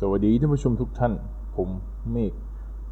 สวัสดีท่านผู้ชมทุกท่าน ผมเมฆ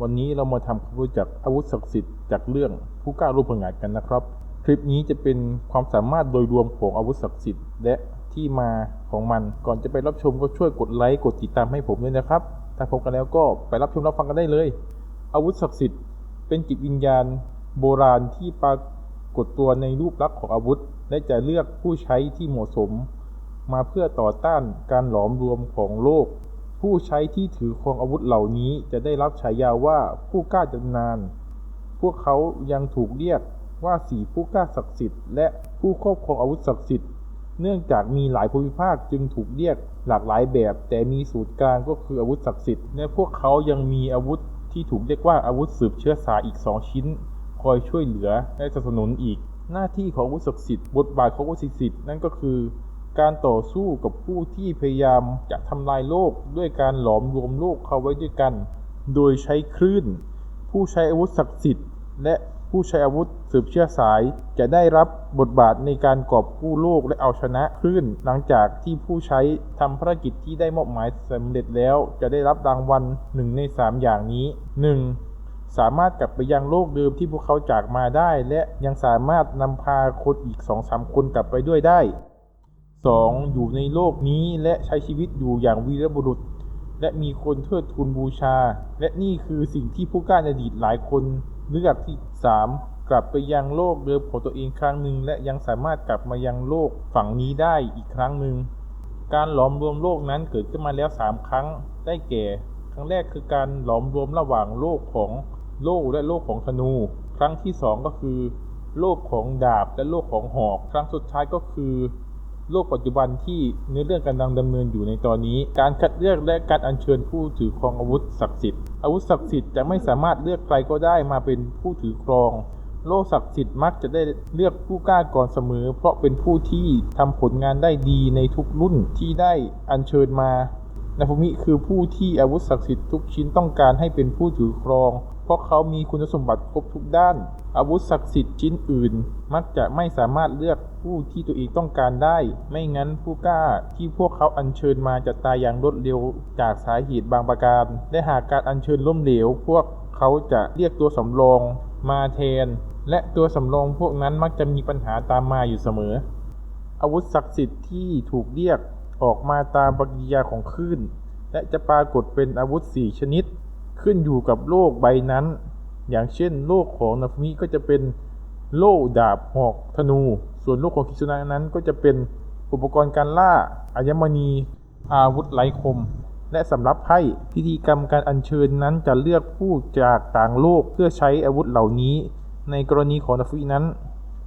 วันนี้เรามาทำความรู้จักอาวุธศักดิ์สิทธิ์จากเรื่องผู้กล้ารูปผงาดกันนะครับ คลิปนี้จะเป็นความสามารถโดยรวมของอาวุธศักดิ์สิทธิ์และที่มาของมันก่อนจะไปรับชมก็ช่วยกดไลค์กดติดตามให้ผมด้วยนะครับ ถ้าพบกันแล้วก็ไปรับชมรับฟังกันได้เลย อาวุธศักดิ์สิทธิ์เป็นจิตวิญญาณ โบราณที่ปรากฏตัวในรูปลักษณ์ของอาวุธ และจะเลือกผู้ใช้ที่เหมาะสม มาเพื่อต่อต้านการหลอมรวมของโลก ผู้ใช้ที่ถือครองอาวุธเหล่านี้จะได้รับฉายาว่าผู้กล้าจำนาน พวกเขายังถูกเรียกว่าสีผู้กล้าศักดิ์สิทธิ์และผู้ครอบครองอาวุธศักดิ์สิทธิ์ เนื่องจากมีหลายภูมิภาคจึงถูกเรียกหลากหลายแบบ แต่มีศูนย์กลางก็คืออาวุธศักดิ์สิทธิ์ และพวกเขายังมีอาวุธที่ถูกเรียกว่าอาวุธสืบเชื้อสายอีก2ชิ้น คอยช่วยเหลือและสนับสนุนอีก หน้าที่ของอาวุธศักดิ์สิทธิ์บทบาทของอาวุธศักดิ์สิทธิ์นั่นก็คือ การต่อสู้กับผู้ที่พยายามจะทำลายโลกด้วยการหลอมรวมโลกเข้าไว้ด้วยกัน โดยใช้คลื่น ผู้ใช้อาวุธศักดิ์สิทธิ์ และผู้ใช้อาวุธสืบเชื้อสายจะได้รับบทบาทในการกอบกู้โลกและเอาชนะคลื่น หลังจากที่ผู้ใช้ทำภารกิจที่ได้มอบหมายสำเร็จแล้ว จะได้รับรางวัลหนึ่งในสามอย่างนี้ 1. สามารถกลับไปยังโลกเดิมที่พวกเขาจากมาได้ และยังสามารถนำพาคนอีกสองสามคนกลับไปด้วยได้ 2. อยู่ในโลกนี้และใช้ชีวิตอยู่อย่างวีรบุรุษ และมีคนเทิดทูนบูชา และนี่คือสิ่งที่ผู้กล้าในอดีตหลายคนเลือกที่ 3. กลับไปยังโลกเดิมของตัวเองครั้งหนึ่งและยังสามารถกลับมายังโลกฝั่งนี้ได้อีกครั้งหนึ่งการหลอมรวมโลกนั้นเกิดขึ้นมาแล้ว 3 ครั้งได้แก่ ครั้งแรกคือการหลอมรวมระหว่างโลกของโล่และโลกของธนู ครั้งที่ 2 ก็คือ โลกของดาบและโลกของหอก ครั้งสุดท้ายก็คือ โลกปัจจุบันที่เนื้อเรื่องกำลังดำเนินอยู่ในตอนนี้ การคัดเลือกและการอัญเชิญผู้ถือครองอาวุธศักดิ์สิทธิ์อาวุธศักดิ์สิทธิ์จะไม่สามารถเลือกใครก็ได้มาเป็นผู้ถือครอง โลกศักดิ์สิทธิ์มักจะได้เลือกผู้กล้าก่อนเสมอ เพราะเป็นผู้ที่ทำผลงานได้ดีในทุกรุ่นที่ได้อัญเชิญมานาภูมิคือผู้ที่อาวุธศักดิ์สิทธิ์ทุกชิ้นต้องการให้เป็นผู้ถือครอง เพราะเขามีคุณสมบัติครบทุกด้าน อาวุธศักดิ์สิทธิ์ชิ้นอื่น มักจะไม่สามารถเลือกผู้ที่ตัวเองต้องการได้ ไม่งั้นผู้กล้าที่พวกเขาอัญเชิญมาจะตายอย่างรวดเร็วจากสาเหตุบางประการ และหากการอัญเชิญล้มเหลว พวกเขาจะเรียกตัวสำรองมาแทน และตัวสำรองพวกนั้นมักจะมีปัญหาตามมาอยู่เสมอ อาวุธศักดิ์สิทธิ์ที่ถูกเรียกออกมาตามปฏิกิริยาของคลื่นและจะปรากฏเป็นอาวุธ 4 ชนิด ขึ้นอยู่กับโลกใบนั้น อย่างเช่นโลกของนาฟมิก็จะเป็นโล่ดาบหอกธนู ส่วนโลกของคิซุนะนั้นก็จะเป็นอุปกรณ์การล่าอัญมณีอาวุธไร้คม และสำหรับไพ่พิธีกรรมการอัญเชิญนั้นจะเลือกผู้จากต่างโลกเพื่อใช้อาวุธเหล่านี้ ในกรณีของนาฟินั้น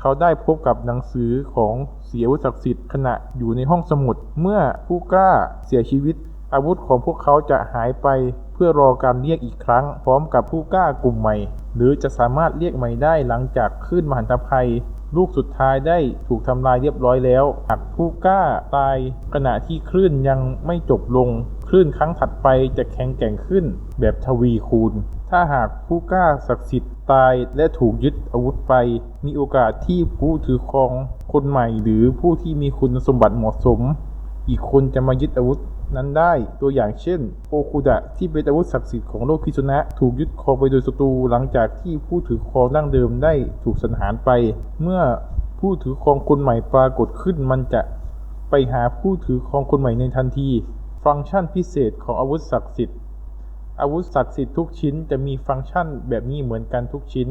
เขาได้พบกับหนังสือของเสียวุศักดิ์สิทธิ์ขณะอยู่ในห้องสมุด เมื่อผู้กล้าเสียชีวิต อาวุธของพวกเขาจะหายไป เพื่อรอการเรียกอีกครั้ง พร้อมกับผู้กล้ากลุ่มใหม่ หรือจะสามารถเรียกใหม่ได้หลังจากขึ้นมหันตภัย ลูกสุดท้ายได้ถูกทำลายเรียบร้อยแล้วหากผู้กล้าตายขณะที่คลื่นยังไม่จบลง คลื่นครั้งถัดไปจะแข็งแกร่งขึ้น แบบทวีคูณ ถ้าหากผู้กล้าศักดิ์สิทธิ์ตายและถูกยึดอาวุธไป มีโอกาสที่ผู้ถือครองคนใหม่หรือผู้ที่มีคุณสมบัติเหมาะสม อีกคนจะมายึดอาวุธ นั้นได้ ตัวอย่างเช่น โอคุดะที่เป็นอาวุธศักดิ์สิทธิ์ของโลกคิซุนะ ถูกยึดครองไปโดยศัตรูหลังจากที่ผู้ถือครองดั้งเดิมได้ถูกสังหารไป เมื่อผู้ถือครองคนใหม่ปรากฏขึ้นมันจะไปหาผู้ถือครองคนใหม่ในทันที ฟังก์ชันพิเศษของอาวุธศักดิ์สิทธิ์ อาวุธศักดิ์สิทธิ์ทุกชิ้นจะมีฟังก์ชันแบบนี้เหมือนกันทุกชิ้น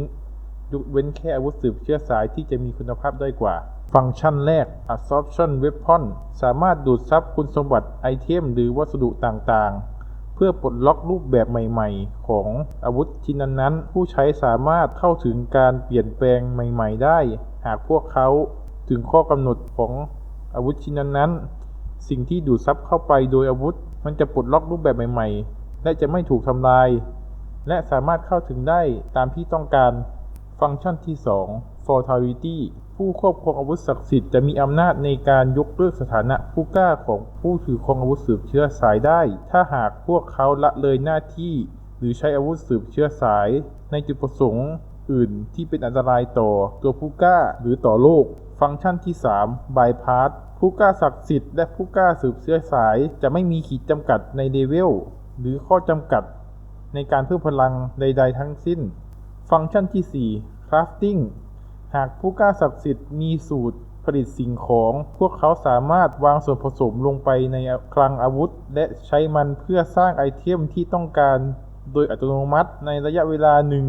ยกเว้นแค่อาวุธสืบเชื้อสายที่จะมีคุณภาพด้อยกว่า ฟังก์ชันแรก absorption weapon สามารถดูดซับคุณสมบัติไอเทมหรือวัสดุต่างๆ เพื่อปลดล็อกรูปแบบใหม่ๆ ของอาวุธชิ้นนั้นๆ ผู้ใช้สามารถเข้าถึงการเปลี่ยนแปลงใหม่ๆ ได้ หากพวกเขาถึงข้อกำหนดของอาวุธชิ้นนั้นๆ สิ่งที่ดูดซับเข้าไปโดยอาวุธ มันจะปลดล็อกรูปแบบใหม่ๆ และจะไม่ถูกทำลาย และสามารถเข้าถึงได้ตามที่ต้องการ ฟังก์ชันที่ 2 Fatality ผู้ควบคุมอาวุธศักดิ์สิทธิ์จะมีอำนาจในการยกเลิกสถานะผู้กล้าของผู้ถือครองอาวุธสืบเชื้อสายได้ ถ้าหากพวกเขาละเลยหน้าที่ หรือใช้อาวุธสืบเชื้อสาย ในจุดประสงค์อื่นที่เป็นอันตรายต่อตัวผู้กล้าหรือต่อโลก ฟังก์ชันที่ 3 Bypass ผู้กล้าศักดิ์สิทธิ์และผู้กล้าสืบเชื้อสายจะไม่มีขีดจำกัดในเลเวลหรือข้อจำกัด ในการเพิ่มพลังใด ๆ ทั้งสิ้น ฟังก์ชันที่ 4 crafting หากผู้กล้าศักดิ์สิทธิ์มีสูตรผลิตสิ่งของ พวกเขาสามารถวางส่วนผสมลงไปในคลังอาวุธ และใช้มันเพื่อสร้างไอเทมที่ต้องการ โดยอัตโนมัติในระยะเวลาหนึ่ง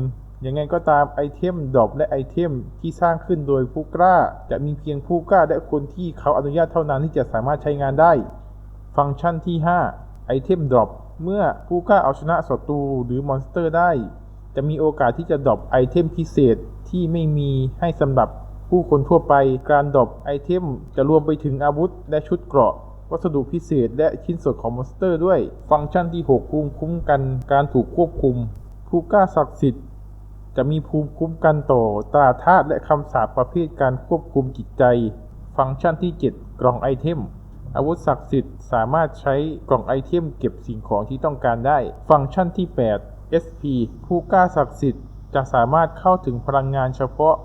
ยังไงก็ตามไอเทมดรอปและไอเทมที่สร้างขึ้นโดยผู้กล้า จะมีเพียงผู้กล้าและคนที่เขาอนุญาตเท่านั้นที่จะสามารถใช้งานได้ ฟังก์ชันที่ 5 ไอเทมดรอปเมื่อผู้กล้าเอาชนะศัตรูหรือมอนสเตอร์ได้ จะมีโอกาสที่จะดรอปไอเทมพิเศษที่ไม่มีให้สำหรับผู้คนทั่วไป การดรอปไอเทมจะรวมไปถึงอาวุธและชุดเกราะ วัสดุพิเศษและชิ้นส่วนของมอนสเตอร์ด้วย ฟังก์ชันที่ 6 ภูมิคุ้มกันการถูกควบคุม ผู้กล้าศักดิ์สิทธิ์จะมีภูมิคุ้มกันต่อตราธาตุและคำสาปประเภทการควบคุมจิตใจ ฟังก์ชันที่ 7 กล่องไอเทม อาวุธศักดิ์สิทธิ์สามารถใช้กล่องไอเทมเก็บสิ่งของที่ต้องการได้ ฟังก์ชันที่ 8 SP ผู้กล้าศักดิ์สิทธิ์จะสามารถเข้าถึงพลังงานเฉพาะ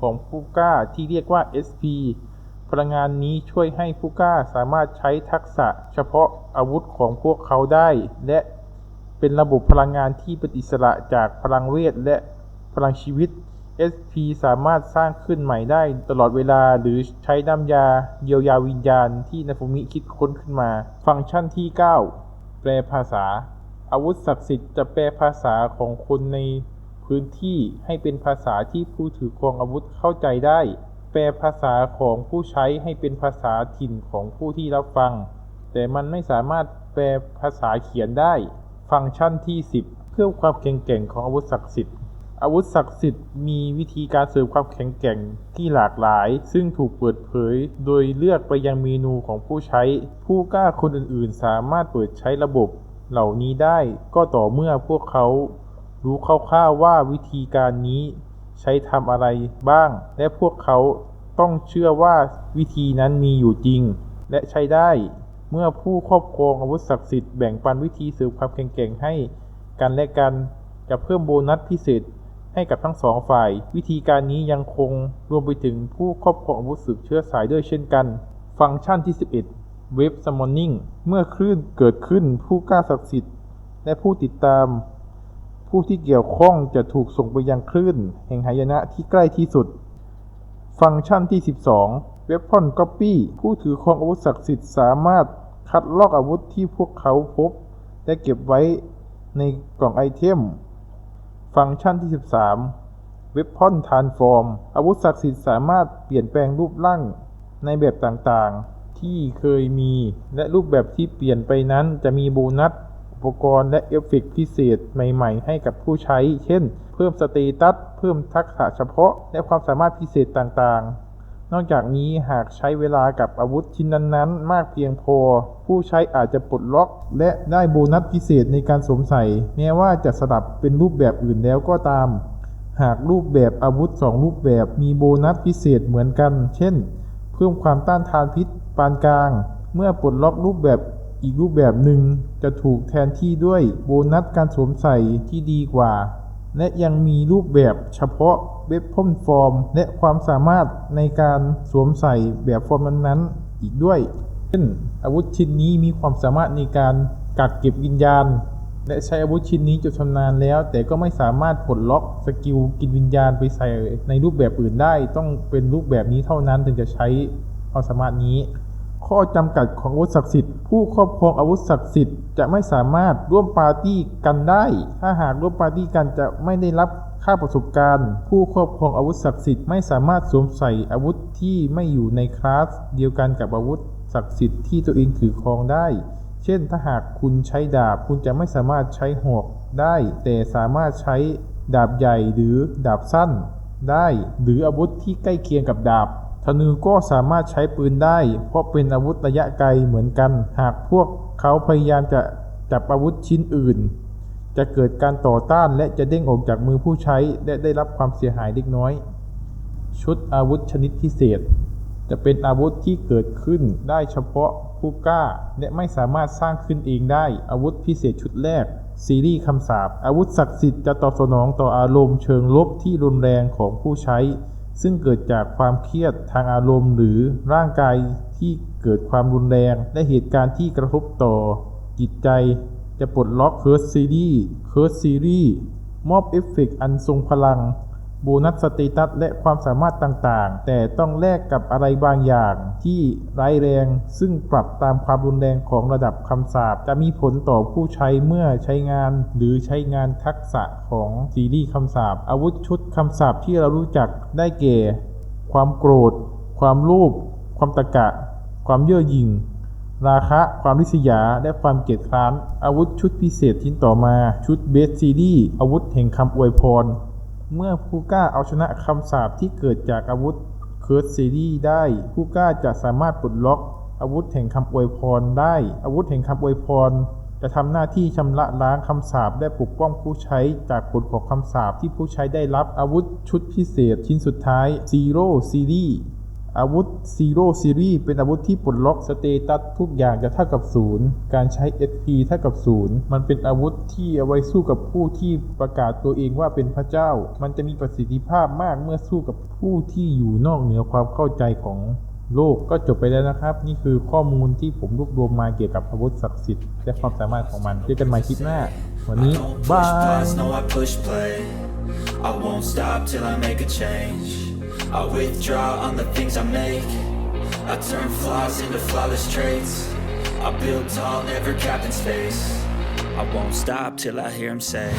ของผู้กล้าที่เรียกว่า SP พลังงานนี้ช่วยให้ผู้กล้าสามารถใช้ทักษะเฉพาะอาวุธของพวกเขาได้ และเป็นระบบพลังงานที่เป็นอิสระจากพลังเวทและพลังชีวิต SP สามารถสร้างขึ้นใหม่ได้ตลอดเวลาหรือใช้น้ำยาเยียวยาวิญญาณที่นาฟูมิคิดค้นขึ้นมา ฟังก์ชันที่ 9 แปลภาษา อาวุธศักดิ์สิทธิ์จะแปลภาษาของคนในพื้นที่ให้เป็นภาษาที่ผู้ถือครองอาวุธเข้าใจได้ แปลภาษาของผู้ใช้ให้เป็นภาษาถิ่นของผู้ที่รับฟัง แต่มันไม่สามารถแปลภาษาเขียนได้ ฟังก์ชันที่ 10 เพื่อความแข็งแกร่งของอาวุธศักดิ์สิทธิ์ อาวุธศักดิ์สิทธิ์มีวิธีการเสริมความแข็งแกร่งที่หลากหลาย ซึ่งถูกเปิดเผย โดยเลือกไปยังเมนูของผู้ใช้ ผู้กล้าคนอื่นๆ สามารถเปิดใช้ระบบ เหล่านี้ได้ก็ต่อเมื่อพวกเขารู้คร่าวๆว่าวิธีการนี้ใช้ทำอะไรบ้าง และพวกเขาต้องเชื่อว่าวิธีนั้นมีอยู่จริง และใช้ได้ เมื่อผู้ครอบครองอาวุธศักดิ์สิทธิ์แบ่งปันวิธีสริมความแข็งแกร่งให้กันและกันจะเพิ่มโบนัสพิเศษให้กับทั้งสองฝ่าย วิธีการนี้ยังคงรวมไปถึงผู้ครอบครองอาวุธสืบเชื้อสายด้วยเช่นกัน ฟังก์ชันที่ 11 เว็บ Summoning เมื่อคลื่นเกิดขึ้นผู้กล้าศักดิ์สิทธิ์ และผู้ติดตาม ผู้ที่เกี่ยวข้องจะถูกส่งไปยังคลื่น แห่งหายนะที่ใกล้ที่สุด ฟังก์ชันที่ 12 Weapon Copy ผู้ถือครองอาวุธศักดิ์สิทธิ์สามารถคัดลอกอาวุธที่พวกเขาพบ และเก็บไว้ในกล่องไอเทม ฟังก์ชันที่ 13เว็บพอนทานฟอร์มอาวุธศักดิ์สิทธิ์สามารถเปลี่ยนแปลงรูปร่างในแบบต่างๆ ที่เคยมี และรูปแบบที่เปลี่ยนไปนั้นจะมีโบนัส อุปกรณ์และเอฟเฟกต์พิเศษใหม่ๆ ให้กับผู้ใช้ เช่น เพิ่มสเตตัส เพิ่มทักษะเฉพาะ และความสามารถพิเศษต่างๆนอกจากนี้หากใช้เวลากับอาวุธชิ้นนั้นๆ มากเพียงพอ ผู้ใช้อาจจะปลดล็อก และได้โบนัสพิเศษในการสวมใส่ แม้ว่าจะสลับเป็นรูปแบบอื่นแล้วก็ตาม หากรูปแบบอาวุธสองรูปแบบมีโบนัสพิเศษเหมือนกัน เช่น เพิ่มความต้านทานพิษ ปานกลาง เมื่อปลดล็อกรูปแบบอีกรูปแบบหนึ่งจะถูกแทนที่ด้วยโบนัสการสวมใส่ที่ดีกว่า และยังมีรูปแบบเฉพาะเว็บพ่นฟอร์ม และความสามารถในการสวมใส่แบบฟอร์มนั้นๆอีกด้วย เช่น อาวุธชิ้นนี้มีความสามารถในการกักเก็บวิญญาณ และใช้อาวุธชิ้นนี้จนชำนาญแล้ว แต่ก็ไม่สามารถปลดล็อกสกิลกินวิญญาณไปใส่ในรูปแบบอื่นได้ ต้องเป็นรูปแบบนี้เท่านั้นถึงจะใช้ความสามารถนี้ ข้อจำกัดของอาวุธศักดิ์สิทธิ์ผู้ครอบครองอาวุธศักดิ์สิทธิ์จะไม่สามารถร่วมปาร์ตี้กันได้ ถ้าหากร่วมปาร์ตี้กันจะไม่ได้รับค่าประสบการณ์ ผู้ครอบครองอาวุธศักดิ์สิทธิ์ไม่สามารถสวมใส่อาวุธที่ไม่อยู่ในคลาสเดียวกันกับอาวุธศักดิ์สิทธิ์ที่ตัวเองถือครองได้ เช่น ถ้าหากคุณใช้ดาบคุณจะไม่สามารถใช้หอกได้ แต่สามารถใช้ดาบใหญ่หรือดาบสั้นได้ หรืออาวุธที่ใกล้เคียงกับดาบ ธนูก็สามารถใช้ปืนได้ เพราะเป็นอาวุธระยะไกลเหมือนกัน หากพวกเขาพยายามจะจับอาวุธชิ้นอื่น จะเกิดการต่อต้านและจะเด้งออกจากมือผู้ใช้และได้รับความเสียหายเล็กน้อย ชุดอาวุธชนิดพิเศษ จะเป็นอาวุธที่เกิดขึ้นได้เฉพาะผู้กล้า และไม่สามารถสร้างขึ้นเองได้ อาวุธพิเศษชุดแรก ซีรีส์คำสาปอาวุธศักดิ์สิทธิ์จะตอบสนองต่ออารมณ์เชิงลบที่รุนแรงของผู้ใช้ ซึ่งเกิดจากความเครียดทางอารมณ์ หรือร่างกายที่เกิดความรุนแรง และเหตุการณ์ที่กระทบต่อ จิตใจ จะปลดล็อกเคิร์สซีรีส์เคิร์สซีรีส์มอบเอฟเฟกต์อันทรงพลัง โบนัสสเตตัสและความสามารถต่างๆ แต่ต้องแลกกับอะไรบางอย่างที่ร้ายแรง ซึ่งปรับตามความรุนแรงของระดับคำสาปจะมีผลต่อผู้ใช้เมื่อใช้งาน หรือใช้งานทักษะของซีรีส์คำสาปอาวุธชุดคำสาปที่เรารู้จักได้แก่ ความโกรธ ความโลภความตะกะ ความเย่อหยิ่งราคะ ความริษยา และความเกลียดคร้าน อาวุธชุดพิเศษชิ้นต่อมา ชุดเบสซีดีอาวุธแห่งคำอวยพร เมื่อผู้กล้าเอาชนะคำสาปที่เกิดจากอาวุธเคิร์สซีรีได้ ผู้กล้าจะสามารถปลดล็อก อาวุธแห่งคำอวยพรได้ อาวุธแห่งคำอวยพร จะทำหน้าที่ชำระล้างคำสาปและปกป้องผู้ใช้จากผลของคำสาปที่ผู้ใช้ได้รับอาวุธชุดพิเศษชิ้นสุดท้ายซีโร่ซีรี อาวุธ Zero Series เป็นอาวุธที่ปลดล็อกสเตตัสทุกอย่างจะเท่ากับศูนย์การใช้ SP เท่ากับศูนย์มันเป็นอาวุธที่เอาไว้สู้กับผู้ที่ประกาศตัวเองว่าเป็นพระเจ้า มันจะมีประสิทธิภาพมากเมื่อสู้กับผู้ที่อยู่นอกเหนือความเข้าใจของโลกก็จบไปแล้วนะครับ นี่คือข้อมูลที่ผมรวบรวมมาเกี่ยวกับอาวุธศักดิ์สิทธิ์และความสามารถของมันเจอกันใหม่คลิปหน้า วันนี้ Don't บา push ย pause, no I push play I won't stop till I make a change I withdraw on the things I make. I turn flaws into flawless traits. I build tall, never capped in space. I won't stop till I hear him say